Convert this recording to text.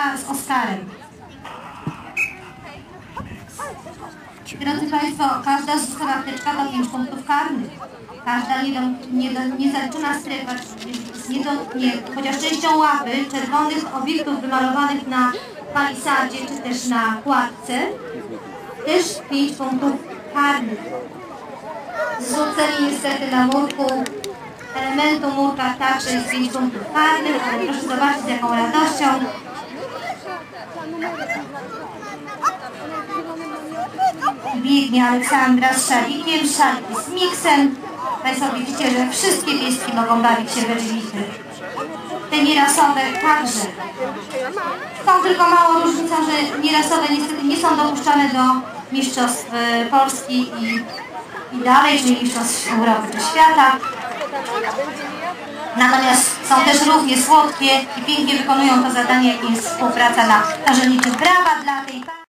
Z Oskarem. Drodzy Państwo, każda została apteczka to 5 punktów karnych. Każda niezaliczona nie, niezaliczona strefa nie dotknie chociaż częścią łapy czerwonych obiektów wymalowanych na palisadzie czy też na kładce też 5 punktów karnych. Zrzucenie niestety na murku elementu murka także jest 5 punktów karnych, ale proszę zobaczyć z jaką radością biegnie Aleksandra z szalikiem, szaliki z miksem. Państwo widzicie, że wszystkie pieski mogą bawić się we drzwichy. Te nierasowe także. Są tylko małą różnicą, że nierasowe niestety nie są dopuszczane do mistrzostw e, Polski i, i dalej, czyli mistrzostw Europy czy świata. Natomiast są też równie słodkie i pięknie wykonują to zadanie, jakim jest współpraca na narzędniczych. Brawa dla tej pani.